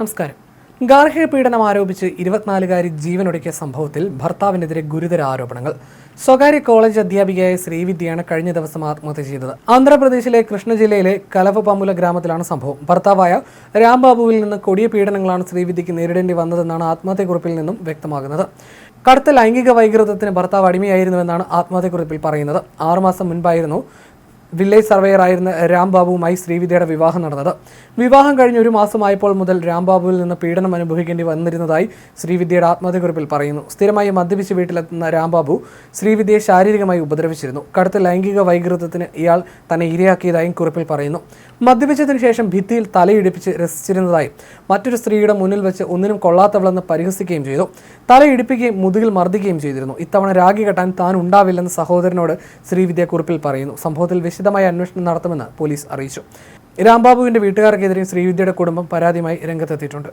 നമസ്കാരം. ഗാർഹിക പീഡനം ആരോപിച്ച് ഇരുപത്തിനാലുകാരി ജീവനൊടുക്കിയ സംഭവത്തിൽ ഭർത്താവിനെതിരെ ഗുരുതര ആരോപണങ്ങൾ. സ്വകാര്യ കോളേജ് അധ്യാപികയായ ശ്രീവിദ്യയാണ് കഴിഞ്ഞ ദിവസം ആത്മഹത്യ ചെയ്തത്. ആന്ധ്രാപ്രദേശിലെ കൃഷ്ണ ജില്ലയിലെ കലവപമുല ഗ്രാമത്തിലാണ് സംഭവം. ഭർത്താവായ രാംബാബുവിൽ നിന്ന് കൊടിയ പീഡനങ്ങളാണ് ശ്രീവിദ്യയ്ക്ക് നേരിടേണ്ടി വന്നതെന്നാണ് ആത്മഹത്യക്കുറിപ്പിൽ നിന്നും വ്യക്തമാകുന്നത്. കടുത്ത ലൈംഗിക വൈകൃതത്തിന് ഭർത്താവ് അടിമയായിരുന്നുവെന്നാണ് ആത്മഹത്യക്കുറിപ്പിൽ പറയുന്നത്. ആറുമാസം മുൻപായിരുന്നു വില്ലേജ് സർവേയർ ആയിരുന്ന രാംബാബുവുമായി ശ്രീവിദ്യയുടെ വിവാഹം നടന്നത്. വിവാഹം കഴിഞ്ഞ് ഒരു മാസമായപ്പോൾ മുതൽ രാംബാബുവിൽ നിന്ന് പീഡനം അനുഭവിക്കേണ്ടി വന്നിരുന്നതായി ശ്രീവിദ്യയുടെ ആത്മഹത്യക്കുറിപ്പിൽ പറയുന്നു. സ്ഥിരമായി മദ്യപിച്ച് വീട്ടിലെത്തുന്ന രാംബാബു ശ്രീവിദ്യയെ ശാരീരികമായി ഉപദ്രവിച്ചിരുന്നു. കടുത്ത ലൈംഗിക വൈകൃതത്തിന് ഇയാൾ തന്നെ ഇരയാക്കിയതായും കുറിപ്പിൽ പറയുന്നു. മദ്യപിച്ചതിന് ശേഷം ഭിത്തിയിൽ തലയിടിപ്പിച്ച് രസിച്ചിരുന്നതായും മറ്റൊരു സ്ത്രീയുടെ മുന്നിൽ വെച്ച് ഒന്നിനും കൊള്ളാത്തവളെന്ന് പരിഹസിക്കുകയും ചെയ്തു. തലയിടിപ്പിക്കുകയും മുതുകിൽ മർദ്ദിക്കുകയും ചെയ്തിരുന്നു. ഇത്തവണ രാഗി കെട്ടാൻ താൻ ഉണ്ടാവില്ലെന്ന് സഹോദരനോട് ശ്രീവിദ്യ കുറിപ്പിൽ പറയുന്നു. സംഭവത്തിൽ വിശദമായ അന്വേഷണം നടത്തുമെന്ന് പോലീസ് അറിയിച്ചു. രാംബാബുവിന്റെ വീട്ടുകാർക്കെതിരെയും ശ്രീവിദ്യയുടെ കുടുംബം പരാതിയുമായി രംഗത്തെത്തിയിട്ടുണ്ട്.